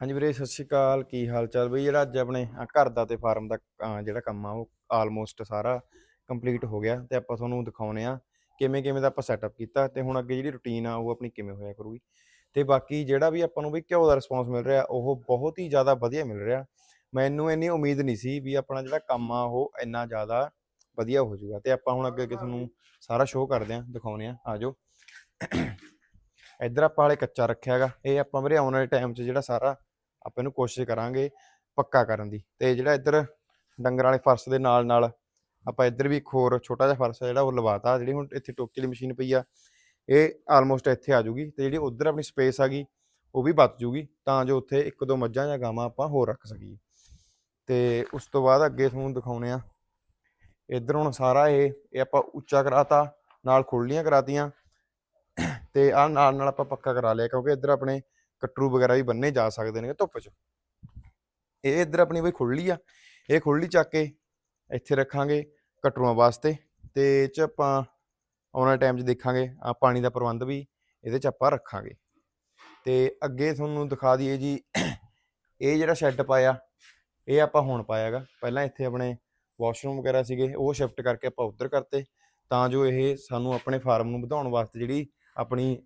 ਹਾਂਜੀ ਵੀਰੇ, ਸਤਿ ਸ਼੍ਰੀ ਅਕਾਲ। ਕੀ ਹਾਲ ਚਾਲ ਬਈ ਜਿਹੜਾ ਅੱਜ ਆਪਣੇ ਘਰ ਦਾ ਤੇ ਫਾਰਮ ਦਾ ਜਿਹੜਾ ਕੰਮ ਆ, ਉਹ ਆਲਮੋਸਟ ਸਾਰਾ ਕੰਪਲੀਟ ਹੋ ਗਿਆ ਤੇ ਆਪਾਂ ਤੁਹਾਨੂੰ ਦਿਖਾਉਨੇ ਆ ਕਿਵੇਂ ਕਿਵੇਂ ਦਾ ਆਪਾਂ ਸੈਟਅਪ ਕੀਤਾ ਤੇ ਹੁਣ ਅੱਗੇ ਜਿਹੜੀ ਰੁਟੀਨ ਆ, ਉਹ ਆਪਣੀ ਕਿਵੇਂ ਹੋਇਆ ਕਰੂਗੀ। ਤੇ ਬਾਕੀ ਜਿਹੜਾ ਵੀ ਆਪਾਂ ਨੂੰ ਵੀ ਘਿਓ ਦਾ ਰਿਸਪੌਂਸ ਮਿਲ ਰਿਹਾ, ਉਹ ਬਹੁਤ ਹੀ ਜ਼ਿਆਦਾ ਵਧੀਆ ਮਿਲ ਰਿਹਾ। ਮੈਨੂੰ ਇੰਨੀ ਉਮੀਦ ਨਹੀਂ ਸੀ ਵੀ ਆਪਣਾ ਜਿਹੜਾ ਕੰਮ ਆ, ਉਹ ਇੰਨਾ ਜ਼ਿਆਦਾ ਵਧੀਆ ਹੋ ਜਾਊਗਾ। ਤੇ ਆਪਾਂ ਹੁਣ ਅੱਗੇ ਅੱਗੇ ਤੁਹਾਨੂੰ ਸਾਰਾ ਸ਼ੋਅ ਕਰਦੇ ਆ ਦਿਖਾਉਨੇ ਆ ਆਜੋ। ਇੱਧਰ ਆਪਾਂ ਵਾਲੇ ਕੱਚਾ ਰੱਖਿਆ ਹੈਗਾ। ਇਹ ਆਪਾਂ ਵੀਰੇ ਆਉਣ ਵਾਲੇ ਟਾਈਮ 'ਚ ਜਿਹੜਾ ਸਾਰਾ ਆਪਾਂ ਇਹਨੂੰ ਕੋਸ਼ਿਸ਼ ਕਰਾਂਗੇ ਪੱਕਾ ਕਰਨ ਦੀ। ਤੇ ਜਿਹੜਾ ਇੱਧਰ ਡੰਗਰਾਂ ਵਾਲੇ ਫਰਸ਼ ਦੇ ਨਾਲ ਨਾਲ ਆਪਾਂ ਇੱਧਰ ਵੀ ਇੱਕ ਹੋਰ ਛੋਟਾ ਜਿਹਾ ਫਰਸ਼ ਆ ਜਿਹੜਾ ਉਹ ਲਵਾਤਾ, ਜਿਹੜੀ ਹੁਣ ਇੱਥੇ ਟੋਕੀ ਵਾਲੀ ਮਸ਼ੀਨ ਪਈ ਆ, ਇਹ ਆਲਮੋਸਟ ਇੱਥੇ ਆ ਜੂਗੀ ਤੇ ਜਿਹੜੀ ਉਧਰ ਆਪਣੀ ਸਪੇਸ ਆ ਗਈ, ਉਹ ਵੀ ਬਚ ਜੂਗੀ ਤਾਂ ਜੋ ਉੱਥੇ ਇੱਕ ਦੋ ਮੱਝਾਂ ਜਾਂ ਗਾਵਾਂ ਆਪਾਂ ਹੋਰ ਰੱਖ ਸਕੀਏ। ਤੇ ਉਸ ਤੋਂ ਬਾਅਦ ਅੱਗੇ ਤੁਹਾਨੂੰ ਦਿਖਾਉਣੇ ਆ, ਇੱਧਰ ਹੁਣ ਸਾਰਾ ਇਹ ਇਹ ਆਪਾਂ ਉੱਚਾ ਕਰਾਤਾ, ਨਾਲ ਖੁੱਲੀਆਂ ਕਰਾਤੀਆਂ, ਤੇ ਆ ਨਾਲ ਨਾਲ ਆਪਾਂ ਪੱਕਾ ਕਰਾ ਲਿਆ ਕਿਉਂਕਿ ਇੱਧਰ ਆਪਣੇ ਕਟਰੂ ਵਗੈਰਾ ਵੀ ਬੰਨੇ ਜਾ ਸਕਦੇ ਨੇ ਧੁੱਪ 'ਚ। ਇਹ ਇੱਧਰ ਆਪਣੀ ਬਈ ਖੁੱਲੀ ਆ। ਇਹ ਖੁੱਲੀ ਚੱਕ ਕੇ ਇੱਥੇ ਰੱਖਾਂਗੇ ਕਟਰੂਆਂ ਵਾਸਤੇ ਤੇ ਇਹ 'ਚ ਆਪਾਂ ਆਉਣ ਵਾਲੇ ਟਾਈਮ 'ਚ ਦੇਖਾਂਗੇ। ਆ ਪਾਣੀ ਦਾ ਪ੍ਰਬੰਧ ਵੀ ਇਹਦੇ 'ਚ ਆਪਾਂ ਰੱਖਾਂਗੇ। ਤੇ ਅੱਗੇ ਤੁਹਾਨੂੰ ਦਿਖਾ ਦਈਏ ਜੀ, ਇਹ ਜਿਹੜਾ ਸ਼ੈੱਡ ਪਾਇਆ, ਇਹ ਆਪਾਂ ਹੁਣ ਪਾਇਆਗਾ। ਪਹਿਲਾਂ ਇੱਥੇ ਆਪਣੇ ਵਾਸ਼ਰੂਮ ਵਗੈਰਾ ਸੀਗੇ, ਉਹ ਸ਼ਿਫਟ ਕਰਕੇ ਆਪਾਂ ਉੱਧਰ ਕਰਤੇ। ਤਾਂ ਜੋ ਇਹ ਸਾਨੂੰ ਆਪਣੇ ਫਾਰਮ ਨੂੰ ਵਧਾਉਣ ਵਾਸਤੇ ਜਿਹੜੀ ਆਪਣੀ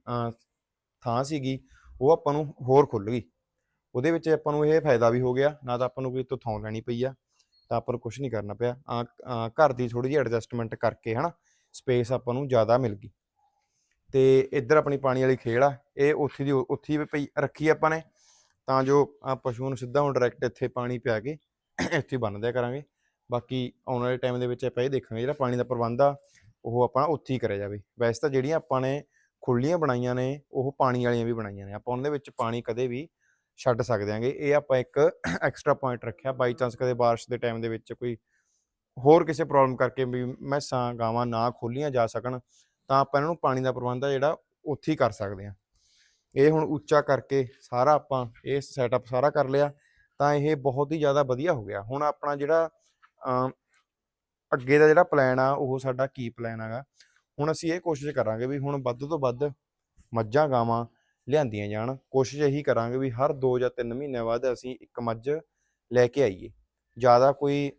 ਥਾਂ ਸੀਗੀ ਉਹ ਆਪਾਂ ਨੂੰ ਹੋਰ ਖੁੱਲ ਗਈ। ਉਹਦੇ ਵਿੱਚ ਆਪਾਂ ਨੂੰ ਇਹ ਫਾਇਦਾ ਵੀ ਹੋ ਗਿਆ, ਨਾ ਤਾਂ ਆਪਾਂ ਨੂੰ ਕੋਈ ਤੋਂ ਥਾਂ ਲੈਣੀ ਪਈ ਆ, ਤਾਂ ਆਪਾਂ ਨੂੰ ਕੁਝ ਨਹੀਂ ਕਰਨਾ ਪਿਆ। ਆ ਘਰ ਦੀ ਥੋੜੀ ਜਿਹੀ ਐਡਜਸਟਮੈਂਟ ਕਰਕੇ ਹਨਾ ਸਪੇਸ ਆਪਾਂ ਨੂੰ ਜ਼ਿਆਦਾ ਮਿਲ ਗਈ। ਤੇ ਇੱਧਰ ਆਪਣੀ ਪਾਣੀ ਵਾਲੀ ਖੇੜ ਆ, ਇਹ ਉੱਥੇ ਦੀ ਉੱਥੇ ਵੀ ਪਈ, ਰੱਖੀ ਆਪਾਂ ਨੇ। ਤਾਂ ਜੋ ਆ ਪਸ਼ੂਆਂ ਨੂੰ ਸਿੱਧਾ ਹੁਣ ਡਾਇਰੈਕਟ ਇੱਥੇ ਪਾਣੀ ਪਿਆ ਕੇ ਇੱਥੇ ਬੰਨ ਦਿਆ ਕਰਾਂਗੇ। ਬਾਕੀ ਆਉਣ ਵਾਲੇ ਟਾਈਮ ਦੇ ਵਿੱਚ ਆਪਾਂ ਇਹ ਦੇਖਾਂਗੇ ਜਿਹੜਾ ਪਾਣੀ ਦਾ ਪ੍ਰਬੰਧ ਆ, ਉਹ ਆਪਾਂ ਉੱਥੇ ਹੀ ਕਰਿਆ ਜਾਵੇ। ਵੈਸੇ ਤਾਂ ਜਿਹੜੀਆਂ ਆਪਾਂ ਨੇ ਖੁੱਲੀਆਂ ਬਣਾਈਆਂ ਨੇ, ਉਹ ਪਾਣੀ ਵਾਲੀਆਂ ਵੀ ਬਣਾਈਆਂ ਨੇ। ਆਪਾਂ ਉਹਦੇ ਵਿੱਚ ਪਾਣੀ ਕਦੇ ਵੀ ਛੱਡ ਸਕਦੇ ਆਂਗੇ ਇਹ ਆਪਾਂ ਇੱਕ ਐਕਸਟਰਾ ਪੁਆਇੰਟ ਰੱਖਿਆ। ਬਾਈ ਚਾਂਸ ਕਦੇ ਬਾਰਿਸ਼ ਦੇ ਟਾਈਮ ਦੇ ਵਿੱਚ ਕੋਈ ਹੋਰ ਕਿਸੇ ਪ੍ਰੋਬਲਮ ਕਰਕੇ ਵੀ ਮੈਸਾਂ, ਗਾਵਾਂ ਨਾ ਖੋਲੀਆਂ ਜਾ ਸਕਣ, ਤਾਂ ਆਪਾਂ ਇਹਨਾਂ ਨੂੰ ਪਾਣੀ ਦਾ ਪ੍ਰਬੰਧ ਆ ਜਿਹੜਾ ਉੱਥੇ ਹੀ ਕਰ ਸਕਦੇ ਆ ਇਹ ਹੁਣ ਉੱਚਾ ਕਰਕੇ ਸਾਰਾ ਆਪਾਂ ਇਹ ਸੈਟਅਪ ਸਾਰਾ ਕਰ ਲਿਆ, ਤਾਂ ਇਹ ਬਹੁਤ ਹੀ ਜ਼ਿਆਦਾ ਵਧੀਆ ਹੋ ਗਿਆ। ਹੁਣ ਆਪਣਾ ਜਿਹੜਾ ਅੱਗੇ ਦਾ ਜਿਹੜਾ ਪਲਾਨ ਆ, ਉਹ ਸਾਡਾ ਕੀ ਪਲਾਨ ਹੈਗਾ? ਹੁਣ ਅਸੀਂ ਇਹ ਕੋਸ਼ਿਸ਼ ਕਰਾਂਗੇ ਵੀ ਹੁਣ ਵੱਧ ਤੋਂ ਵੱਧ ਮੱਝਾਂ, ਗਾਵਾਂ ਲਿਆਂਦੀਆਂ ਜਾਣ। ਕੋਸ਼ਿਸ਼ ਇਹੀ ਕਰਾਂਗੇ ਵੀ ਹਰ 2 ਜਾਂ 3 ਮਹੀਨਿਆਂ ਬਾਅਦ ਅਸੀਂ ਇੱਕ ਮੱਝ ਲੈ ਕੇ ਆਈਏ। ਜ਼ਿਆਦਾ ਕੋਈ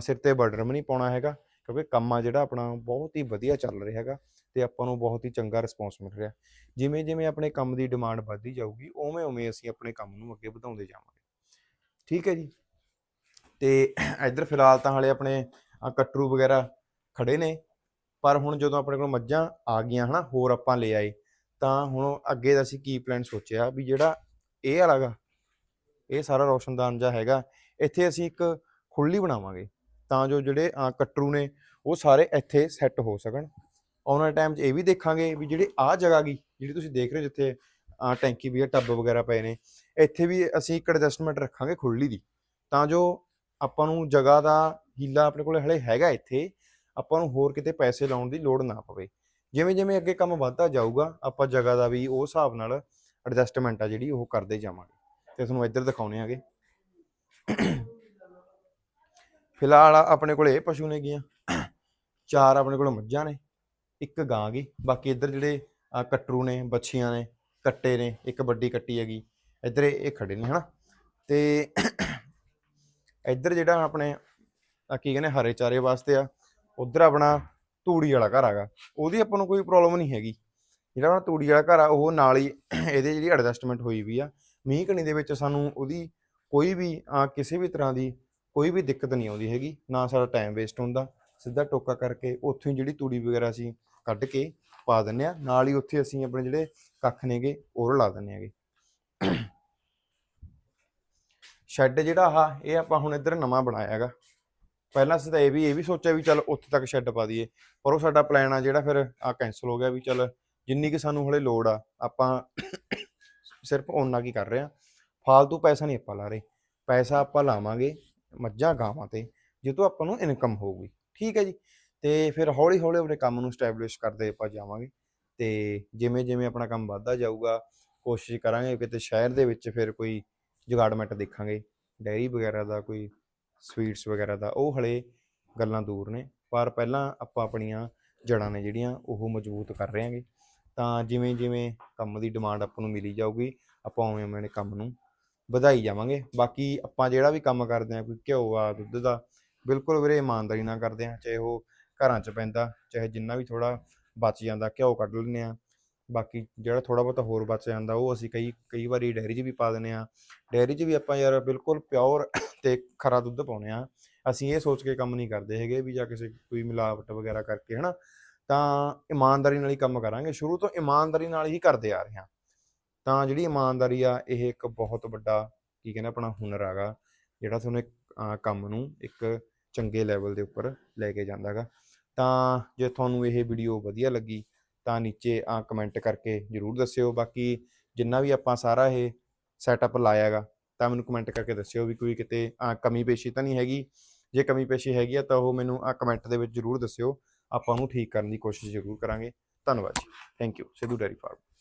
ਸਿਰ ਤੇ ਬਰਡਨ ਵੀ ਨਹੀਂ ਪਾਉਣਾ ਹੈਗਾ, ਕਿਉਂਕਿ ਕੰਮ ਆ ਜਿਹੜਾ ਆਪਣਾ ਬਹੁਤ ਹੀ ਵਧੀਆ ਚੱਲ ਰਿਹਾ ਹੈਗਾ ਤੇ ਆਪਾਂ ਨੂੰ ਬਹੁਤ ਹੀ ਚੰਗਾ ਰਿਸਪੌਂਸ ਮਿਲ ਰਿਹਾ। ਜਿਵੇਂ ਜਿਵੇਂ ਆਪਣੇ ਕੰਮ ਦੀ ਡਿਮਾਂਡ ਵੱਧਦੀ ਜਾਊਗੀ, ਉਵੇਂ ਉਵੇਂ ਅਸੀਂ ਆਪਣੇ ਕੰਮ ਨੂੰ ਅੱਗੇ ਵਧਾਉਂਦੇ ਜਾਵਾਂਗੇ। ਠੀਕ ਹੈ ਜੀ? ਤੇ ਇੱਧਰ ਫਿਲਹਾਲ ਤਾਂ ਹਾਲੇ ਆਪਣੇ ਆਹ ਕਟਰੂ ਵਗੈਰਾ ਖੜੇ ਨੇ। ਪਰ ਹੁਣ ਜਦੋਂ ਆਪਣੇ ਕੋਲ ਮੱਝਾਂ ਆ ਗਈਆਂ ਹਨਾ ਹੋਰ ਆਪਾਂ ਲੈ ਆਏ ਤਾਂ ਹੁਣ ਅੱਗੇ ਦਾ ਅਸੀਂ ਕੀ ਪਲਾਨ ਸੋਚਿਆ ਵੀ ਜਿਹੜਾ ਇਹ ਵਾਲਾ ਗਾ ਇਹ ਸਾਰਾ ਰੋਸ਼ਨਦਾਨ ਜਿਹਾ ਹੈਗਾ ਇੱਥੇ ਅਸੀਂ ਇੱਕ ਖੁੱਲੀ ਬਣਾਵਾਂਗੇ ਤਾਂ ਜੋ ਜਿਹੜੇ ਅਹ, ਕਟਰੂ ਨੇ ਉਹ ਸਾਰੇ ਇੱਥੇ ਸੈੱਟ ਹੋ ਸਕਣ। ਆਉਣ ਵਾਲੇ ਟਾਈਮ 'ਚ ਇਹ ਵੀ ਦੇਖਾਂਗੇ ਵੀ ਜਿਹੜੀ ਆਹ ਜਗ੍ਹਾ ਗਈ ਜਿਹੜੀ ਤੁਸੀਂ ਦੇਖ ਰਹੇ ਹੋ ਜਿੱਥੇ ਟੈਂਕੀ ਵੀ ਹੈ ਟੱਬ ਵਗੈਰਾ ਪਏ ਨੇ ਇੱਥੇ ਵੀ ਅਸੀਂ ਇੱਕ ਐਡਜਸਟਮੈਂਟ ਰੱਖਾਂਗੇ ਖੁੱਲੀ ਦੀ ਤਾਂ ਜੋ ਆਪਾਂ ਨੂੰ ਜਗ੍ਹਾ ਦਾ ਹੀਲਾ ਆਪਣੇ ਕੋਲ ਹਲੇ ਹੈਗਾ ਇੱਥੇ ਆਪਾਂ ਨੂੰ ਹੋਰ ਕਿਤੇ ਪੈਸੇ ਲਾਉਣ ਦੀ ਲੋੜ ਨਾ ਪਵੇ। ਜਿਵੇਂ ਜਿਵੇਂ ਅੱਗੇ ਕੰਮ ਵੱਧਦਾ ਜਾਊਗਾ, ਆਪਾਂ ਜਗ੍ਹਾ ਦਾ ਵੀ ਉਹ ਹਿਸਾਬ ਨਾਲ ਐਡਜਸਟਮੈਂਟ ਆ ਜਿਹੜੀ ਉਹ ਕਰਦੇ ਜਾਵਾਂਗੇ। ਤੇ ਤੁਹਾਨੂੰ ਇੱਧਰ ਦਿਖਾਉਣੇ ਆਗੇ ਫਿਲਹਾਲ ਆਪਣੇ ਕੋਲ ਇਹ ਪਸ਼ੂ ਨੇ ਗੀਆਂ। ਚਾਰ ਆਪਣੇ ਕੋਲ ਮੱਝਾਂ ਨੇ, ਇੱਕ ਗਾਂ ਗੀ ਬਾਕੀ ਇੱਧਰ ਜਿਹੜੇ ਕੱਟਰੂ ਨੇ, ਬੱਛੀਆਂ ਨੇ, ਕੱਟੇ ਨੇ, ਇੱਕ ਵੱਡੀ ਕੱਟੀ ਹੈਗੀ। ਇੱਧਰ ਇਹ ਖੜੇ ਨੇ, ਹਨਾ? ਤੇ ਇੱਧਰ ਜਿਹੜਾ ਆਪਣੇ ਕੀ ਕਹਿੰਦੇ ਹਰੇ ਚਾਰੇ ਵਾਸਤੇ ਆ। ਉਧਰ ਆਪਣਾ ਤੂੜੀ ਵਾਲਾ ਘਰ ਹੈਗਾ ਉਹਦੀ ਆਪਾਂ ਨੂੰ ਕੋਈ ਪ੍ਰੋਬਲਮ ਨਹੀਂ ਹੈਗੀ। ਜਿਹੜਾ ਆਪਣਾ ਤੂੜੀ ਵਾਲਾ ਘਰ ਆ ਉਹ ਨਾਲ ਹੀ ਇਹਦੇ ਜਿਹੜੀ ਐਡਜਸਟਮੈਂਟ ਹੋਈ ਵੀ ਆ ਮੀਂਹ ਕਣੀ ਦੇ ਵਿੱਚ ਸਾਨੂੰ ਉਹਦੀ ਕੋਈ ਵੀ ਅਹ, ਕਿਸੇ ਵੀ ਤਰ੍ਹਾਂ ਦੀ ਕੋਈ ਵੀ ਦਿੱਕਤ ਨਹੀਂ ਆਉਂਦੀ ਹੈਗੀ ਨਾ ਸਾਡਾ ਟਾਈਮ ਵੇਸਟ ਹੁੰਦਾ। ਸਿੱਧਾ ਟੋਕਾ ਕਰਕੇ ਉੱਥੋਂ ਹੀ ਜਿਹੜੀ ਤੂੜੀ ਵਗੈਰਾ ਅਸੀਂ ਕੱਢ ਕੇ ਪਾ ਦਿੰਨੇ ਆ ਨਾਲ ਹੀ ਉੱਥੇ ਅਸੀਂ ਆਪਣੇ ਜਿਹੜੇ ਕੱਖ ਨੇਗੇ ਉਹ ਲਾ ਦਿੰਨੇ ਆਗੇ ਸ਼ੈੱਡ ਜਿਹੜਾ ਆ ਇਹ ਆਪਾਂ ਹੁਣ ਇੱਧਰ ਨਵਾਂ ਬਣਾਇਆ ਹੈਗਾ। ਪਹਿਲਾਂ ਅਸੀਂ ਤਾਂ ਇਹ ਵੀ ਇਹ ਵੀ ਸੋਚਿਆ ਵੀ ਚੱਲ ਉੱਥੇ ਤੱਕ ਸ਼ੈੱਡ ਪਾ ਦਈਏ। ਪਰ ਉਹ ਸਾਡਾ ਪਲਾਨ ਆ ਜਿਹੜਾ ਫਿਰ ਆ ਕੈਨਸਲ ਹੋ ਗਿਆ ਵੀ ਚੱਲ ਜਿੰਨੀ ਕਿ ਸਾਨੂੰ ਹਲੇ ਲੋੜ ਆ, ਆਪਾਂ ਸਿਰਫ ਓਨਾ ਕੀ ਕਰ ਰਹੇ ਆ ਫਾਲਤੂ ਪੈਸਾ ਨਹੀਂ ਆਪਾਂ ਲਾ ਰਹੇ। ਪੈਸਾ ਆਪਾਂ ਲਾਵਾਂਗੇ ਮੱਝਾਂ, ਗਾਵਾਂ ਤੇ ਜਿੱਤੋਂ ਆਪਾਂ ਨੂੰ ਇਨਕਮ ਹੋਊਗੀ। ਠੀਕ ਹੈ ਜੀ। ਤੇ ਫਿਰ ਹੌਲੀ ਹੌਲੀ ਆਪਣੇ ਕੰਮ ਨੂੰ ਸਟੈਬਲਿਸ਼ ਕਰਦੇ ਆਪਾਂ ਜਾਵਾਂਗੇ। ਤੇ ਜਿਵੇਂ ਜਿਵੇਂ ਆਪਣਾ ਕੰਮ ਵੱਧਦਾ ਜਾਊਗਾ, ਕੋਸ਼ਿਸ਼ ਕਰਾਂਗੇ ਕਿਤੇ ਸ਼ਹਿਰ ਦੇ ਵਿੱਚ ਫਿਰ ਕੋਈ ਜੁਗਾੜਮੈਂਟ ਦੇਖਾਂਗੇ। ਡੈਰੀ ਵਗੈਰਾ ਦਾ ਕੋਈ ਸਵੀਟਸ ਵਗੈਰਾ ਦਾ, ਉਹ ਹਲੇ ਗੱਲਾਂ ਦੂਰ ਨੇ, ਪਰ ਪਹਿਲਾਂ ਆਪਾਂ ਆਪਣੀਆਂ ਜੜਾਂ ਨੇ ਜਿਹੜੀਆਂ ਉਹ ਮਜ਼ਬੂਤ ਕਰ ਰਹੇ ਹਾਂਗੇ। ਤਾਂ ਜਿਵੇਂ ਜਿਵੇਂ ਕੰਮ ਦੀ ਡਿਮਾਂਡ ਆਪਾਂ ਨੂੰ ਮਿਲੀ ਜਾਊਗੀ, ਆਪਾਂ ਉਵੇਂ ਉਵੇਂ ਕੰਮ ਨੂੰ ਵਧਾਈ ਜਾਵਾਂਗੇ। ਬਾਕੀ ਆਪਾਂ ਜਿਹੜਾ ਵੀ ਕੰਮ ਕਰਦੇ ਆ ਕੋਈ ਘਿਓ ਆ, ਦੁੱਧ ਦਾ, ਬਿਲਕੁਲ ਵੀਰੇ ਇਮਾਨਦਾਰੀ ਨਾਲ ਕਰਦੇ ਆ ਚਾਹੇ ਉਹ ਘਰਾਂ 'ਚ ਪੈਂਦਾ, ਚਾਹੇ ਜਿੰਨਾ ਵੀ ਥੋੜਾ ਬਚ ਜਾਂਦਾ, ਘਿਓ ਕੱਢ ਲੈਂਦੇ ਆ ਬਾਕੀ ਜਿਹੜਾ ਥੋੜਾ ਬਹੁਤਾ ਹੋਰ ਬਚ ਜਾਂਦਾ ਉਹ ਅਸੀਂ ਕਈ ਕਈ ਵਾਰੀ ਡੈਰੀ 'ਚ ਵੀ ਪਾ ਦਿੰਦੇ ਆ ਡੈਰੀ 'ਚ ਵੀ ਆਪਾਂ ਯਾਰ ਬਿਲਕੁਲ ਪਿਓਰ ਤੇ ਖਰਾ ਦੁੱਧ ਪਾਉਨੇ ਆ ਅਸੀਂ ਇਹ ਸੋਚ ਕੇ ਕੰਮ ਨਹੀਂ ਕਰਦੇ ਹੈਗੇ ਵੀ ਜਾਂ ਕਿਸੇ ਕੋਈ ਮਿਲਾਵਟ ਵਗੈਰਾ ਕਰਕੇ, ਹਨਾ? ਤਾਂ ਇਮਾਨਦਾਰੀ ਨਾਲ ਹੀ ਕੰਮ ਕਰਾਂਗੇ। ਸ਼ੁਰੂ ਤੋਂ ਇਮਾਨਦਾਰੀ ਨਾਲ ਹੀ ਕਰਦੇ ਆ ਰਹੇ ਹਾਂ। ਤਾਂ ਜਿਹੜੀ ਇਮਾਨਦਾਰੀ ਆ, ਇਹ ਇੱਕ ਬਹੁਤ ਵੱਡਾ ਕੀ ਕਹਿੰਦੇ ਆਪਣਾ ਹੁਨਰ ਆਗਾ ਜਿਹੜਾ ਤੁਹਾਨੂੰ ਇੱਕ ਕੰਮ ਨੂੰ ਇੱਕ ਚੰਗੇ ਲੈਵਲ ਦੇ ਉੱਪਰ ਲੈ ਕੇ ਜਾਂਦਾ ਹੈਗਾ। ਤਾਂ ਜੇ ਤੁਹਾਨੂੰ ਇਹ ਵੀਡੀਓ ਵਧੀਆ ਲੱਗੀ ਤਾਂ ਨੀਚੇ ਆ ਕਮੈਂਟ ਕਰਕੇ ਜਰੂਰ ਦੱਸਿਓ। ਬਾਕੀ ਜਿੰਨਾ ਵੀ ਆਪਾਂ ਸਾਰਾ ਇਹ ਸੈਟਅਪ ਲਾਇਆਗਾ ਤਾਂ ਮੈਨੂੰ ਕਮੈਂਟ ਕਰਕੇ ਦੱਸਿਓ ਵੀ ਕੋਈ ਕਿਤੇ ਆ ਕਮੀ ਪੇਸ਼ੀ ਤਾਂ ਨਹੀਂ ਹੈਗੀ। ਜੇ ਕਮੀ ਪੇਸ਼ੀ ਹੈਗੀ ਆ ਤਾਂ ਉਹ ਮੈਨੂੰ ਆ ਕਮੈਂਟ ਦੇ ਵਿੱਚ ਜਰੂਰ ਦੱਸਿਓ। ਆਪਾਂ ਉਹਨੂੰ ਠੀਕ ਕਰਨ ਦੀ ਕੋਸ਼ਿਸ਼ ਜ਼ਰੂਰ ਕਰਾਂਗੇ। ਧੰਨਵਾਦ ਜੀ। Thank you Sidhu dairy farm.